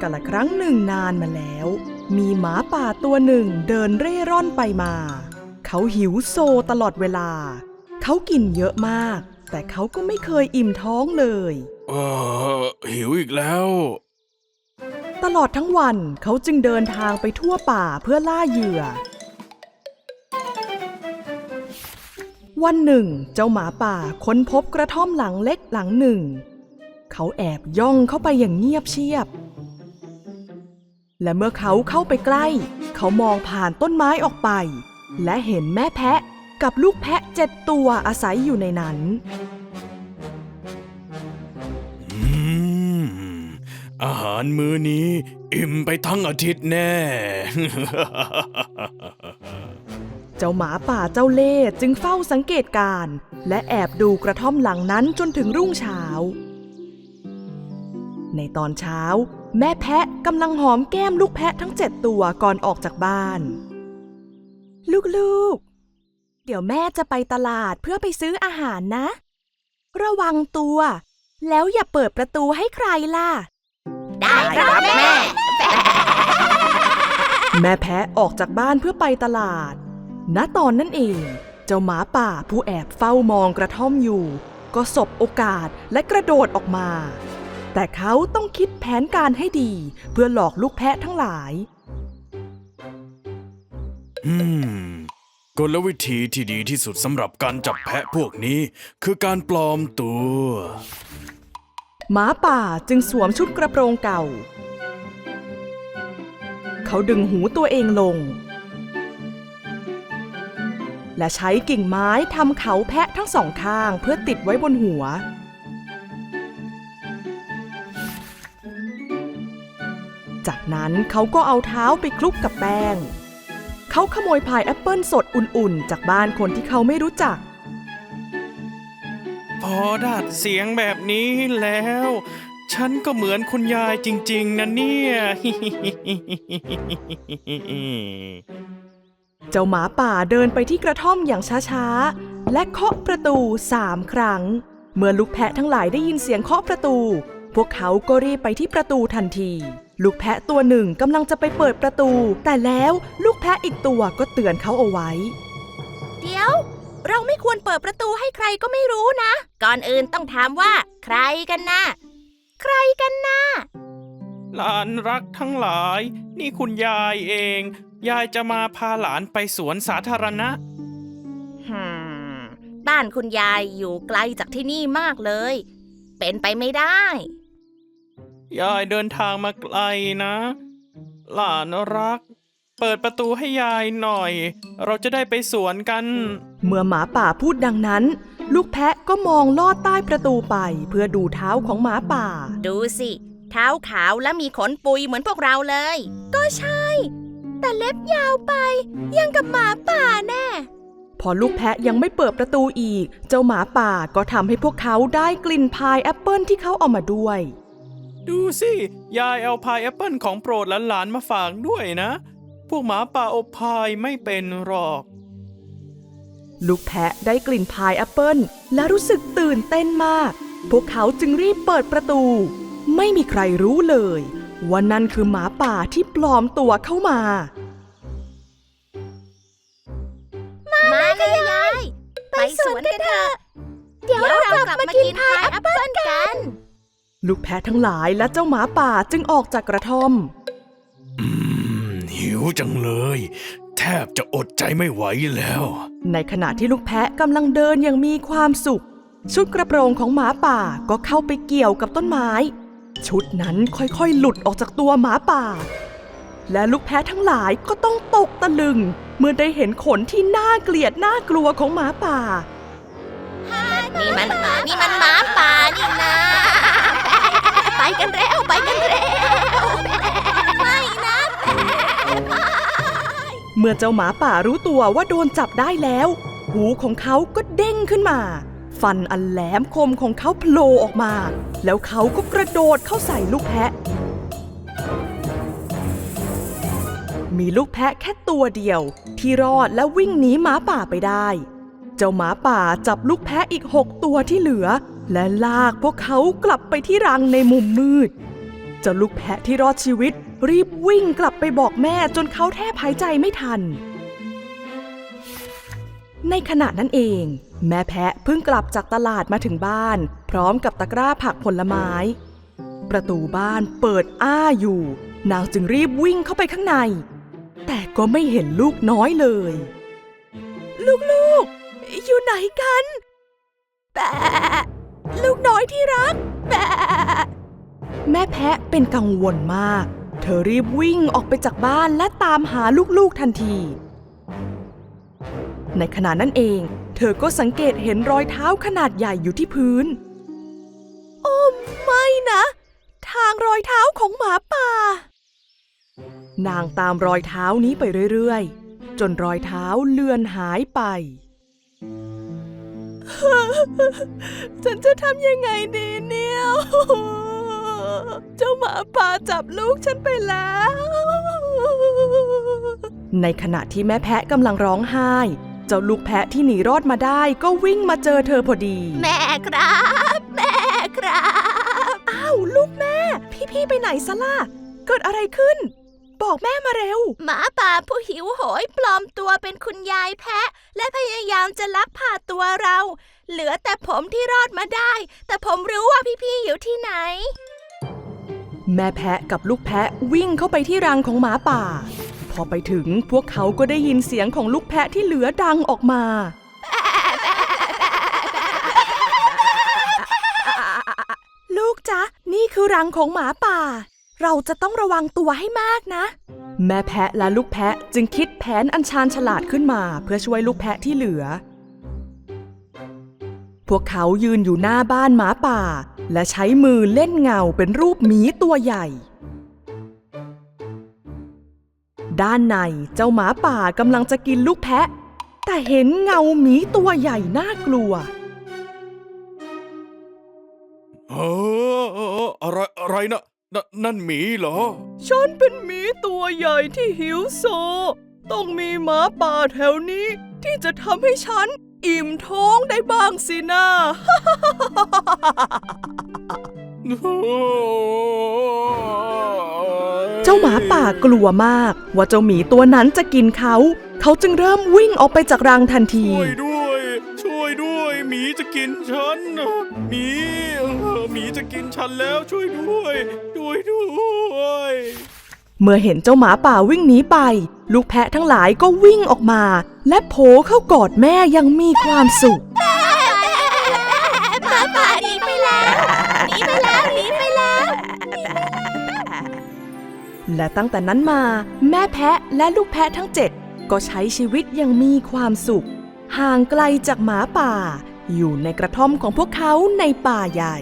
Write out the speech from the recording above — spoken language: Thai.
กันละครั้งหนึ่งนานมาแล้ว มีหมาป่าตัวหนึ่งเดินเร่ร่อนไปมา เขาหิวโซตลอดเวลา เขากินเยอะมาก แต่เขาก็ไม่เคยอิ่มท้องเลย เออหิวอีกแล้ว ตลอดทั้งวันเขาจึงเดินทางไปทั่วป่าเพื่อล่าเหยื่อ วันหนึ่ง เจ้าหมาป่าค้นพบกระท่อมหลังเล็กหลังหนึ่ง เขาแอบย่องเข้าไปอย่างเงียบเชียบ และเมื่อเขาเข้าไปใกล้ เขามองผ่านต้นไม้ออกไป และเห็นแม่แพะกับลูกแพะเจ็ดตัวอาศัยอยู่ในนั้น อืม อาหารมื้อนี้ อิ่มไปทั้งอาทิตย์แน่ เจ้าหมาป่าเจ้าเล่ห์จึงเฝ้าสังเกตการณ์และแอบดูกระท่อมหลังนั้นจนถึงรุ่งเช้า ในตอนเช้า แม่แพะกำลังหอมแก้มลูกแพะทั้งเจ็ดตัวก่อนออกจากบ้าน ลูกๆ เดี๋ยวแม่จะไปตลาดเพื่อไปซื้ออาหารนะ ระวังตัว แล้วอย่าเปิดประตูให้ใครล่ะ ได้ครับแม่ แม่แพะออกจากบ้านเพื่อไปตลาด ณตอนนั้นเอง เจ้าหมาป่าผู้แอบเฝ้ามองกระท่อมอยู่ ก็สบโอกาสและกระโดดออกมา แต่เขาต้องคิดแผนการให้ดี เพื่อหลอกลูกแพะทั้งหลาย อืมกลวิธีที่ดีที่สุดสำหรับการจับแพะพวกนี้ คือการปลอมตัว หมาป่าจึงสวมชุดกระโปรงเก่า เขาดึงหูตัวเองลง และใช้กิ่งไม้ทำเขาแพะทั้งสองข้างเพื่อติดไว้บนหัว จากนั้นเขาก็เอาเท้าไปคลุกกับแป้ง เขาขโมยพายแอปเปิลสดอุ่นๆ จากบ้านคนที่เขาไม่รู้จัก พอดัดเสียงแบบนี้แล้ว ฉันก็เหมือนคุณยายจริง ๆนะเนี่ย เจ้าหมาป่าเดินไปที่กระท่อมอย่างช้าๆ และเคาะประตูสามครั้ง เมื่อลูกแพะทั้งหลายได้ยินเสียงเคาะประตู พวกเขาก็รีบไปที่ประตูทันที ลูกแพะตัวหนึ่งกำลังจะไปเปิดประตู แต่แล้วลูกแพะอีกตัวก็เตือนเขาเอาไว้ เดี๋ยว เราไม่ควรเปิดประตูให้ใครก็ไม่รู้นะ ก่อนอื่นต้องถามว่า ใครกันนะ ใครกันนะหลานรักทั้งหลาย นี่คุณยายเอง ยายจะมาพาหลานไปสวนสาธารณะฮึมบ้านคุณยายอยู่ไกลจากที่นี่มากเลย เป็นไปไม่ได้ ยายเดินทางมาไกลนะ หลานรัก เปิดประตูให้ยายหน่อย เราจะได้ไปสวนกัน เมื่อหมาป่าพูดดังนั้น ลูกแพะก็มองลอดใต้ประตูไป เพื่อดูเท้าของหมาป่า ดูสิ เท้าขาวและมีขนปุยเหมือนพวกเราเลย ก็ใช่ แต่เล็บยาวไป ยังกับหมาป่าแน่พอลูกแพะยังไม่เปิดประตูอีก เจ้าหมาป่าก็ทำให้พวกเขาได้กลิ่นพายแอปเปิลที่เขาเอามาด้วย ดูสิ ยายเอาพายแอปเปิลของโปรดหลานๆมาฝากด้วยนะ พวกหมาป่าอบพายไม่เป็นหรอก ลูกแพะได้กลิ่นพายแอปเปิลและรู้สึกตื่นเต้นมาก พวกเขาจึงรีบเปิดประตู ไม่มีใครรู้เลยว่านั่นคือหมาป่าที่ปลอมตัวเข้ามา มาเลยยาย ไปสวนกันเถอะ เดี๋ยวเรากลับมากินพายแอปเปิ้ลกัน ลูกแพะทั้งหลายและเจ้าหมาป่าจึงออกจากกระท่อม อืม หิวจังเลย แทบจะอดใจไม่ไหวแล้ว ในขณะที่ลูกแพะกำลังเดินอย่างมีความสุข ชุดกระโปรงของหมาป่าก็เข้าไปเกี่ยวกับต้นไม้ ชุดนั้นค่อยๆ หลุดออกจากตัวหมาป่า และลูกแพะทั้งหลายก็ต้องตกตะลึง เมื่อได้เห็นขนที่น่าเกลียดน่ากลัวของหมาป่า นี่มันนี่มัน มื่อเจ้าหมาป่ารู้ตัวว่าโดนจับได้แล้ว หูของเขาก็เด้งขึ้นมา ฟันอันแหลมคมของเขาโผล่ออกมา แล้วเขาก็กระโดดเข้าใส่ลูกแพะ มีลูกแพะแค่ตัวเดียว ที่รอดและวิ่งหนีหมาป่าไปได้ เจ้าหมาป่าจับลูกแพะอีกหกตัวที่เหลือ และลากพวกเขากลับไปที่รังในมุมมืด เจ้าลูกแพะที่รอดชีวิต รีบวิ่งกลับไปบอกแม่จนเขาแทบหายใจไม่ทัน ในขณะนั้นเอง แม่แพะเพิ่งกลับจากตลาดมาถึงบ้าน พร้อมกับตะกร้าผักผลไม้ ประตูบ้านเปิดอ้าอยู่ นางจึงรีบวิ่งเข้าไปข้างใน แต่ก็ไม่เห็นลูกน้อยเลย ลูกๆ อยู่ไหนกันแปะลูกน้อยที่รักแปะแม่แพะเป็นกังวลมาก เธอรีบวิ่งออกไปจากบ้านและตามหาลูกๆทันที ในขณะนั้นเอง เธอก็สังเกตเห็นรอยเท้าขนาดใหญ่อยู่ที่พื้น โอ้ไม่นะ ทางรอยเท้าของหมาป่า นางตามรอยเท้านี้ไปเรื่อยๆ จนรอยเท้าเลือนหายไป ฉันจะทำยังไงดีเนี่ยจ มาป่าจับลูกฉันไปแล้ว ในขณะที่แม่แพะกำลังร้องไห้ เจ้าลูกแพะที่หนีรอดมาได้ก็วิ่งมาเจอเธอพอดี แม่ครับ แม่ครับ อ้าวลูกแม่ พี่ๆไปไหนซะล่ะ เกิดอะไรขึ้น บอกแม่มาเร็ว หมาป่าผู้หิวโหยปลอมตัวเป็นคุณยายแพะ และพยายามจะลักพาตัวเรา เหลือแต่ผมที่รอดมาได้ แต่ผมรู้ว่าพี่ๆอยู่ที่ไหน แม่แพะกับลูกแพะวิ่งเข้าไปที่รังของหมาป่า พอไปถึงพวกเขาก็ได้ยินเสียงของลูกแพะที่เหลือดังออกมา ลูกจ๊ะ นี่คือรังของหมาป่า เราจะต้องระวังตัวให้มากนะ แม่แพะและลูกแพะจึงคิดแผนอันชาญฉลาดขึ้นมา เพื่อช่วยลูกแพะที่เหลือพ วกเขายืนอยู่หน้าบ้านหมาป่า และใช้มือเล่นเงาเป็นรูปหมีตัวใหญ่ ด้านในเจ้าหมาป่ากำลังจะกินลูกแพะ แต่เห็นเงาหมีตัวใหญ่น่ากลัวเออเอออะไรอะไรนะนนั่นหมีเหรอ ฉันเป็นหมีตัวใหญ่ที่หิวโซ ต้องมีหมาป่าแถวนี้ที่จะทำให้ฉัน อิ่มท้องได้บ้างสินะเจ้าหมาป่ากลัวมาก ว่าเจ้าหมีตัวนั้นจะกินเขา เขาจึงเริ่มวิ่งออกไปจากรังทันที ช่วยด้วย ช่วยด้วยหมีจะกินฉันน่ะหมีเออหมีจะกินฉันแล้วช่วยด้วย ช่วยด้วยเมื่อเห็นเจ้าหมาป่าวิ่งหนีไป ลูกแพะทั้งหลายก็วิ่งออกมา และโผเข้ากอดแม่อยังมีความสุขหมาป่าหนีไปแล้วหนีไปแล้วหนีไปแล้วและตั้งแต่นั้นมาแม่แพะและลูกแพะทั้งเจ็ดก็ใช้ชีวิตอยังมีความสุข ห่างไกลจากหมาป่า อยู่ในกระท่อมของพวกเขาในป่าใหญ่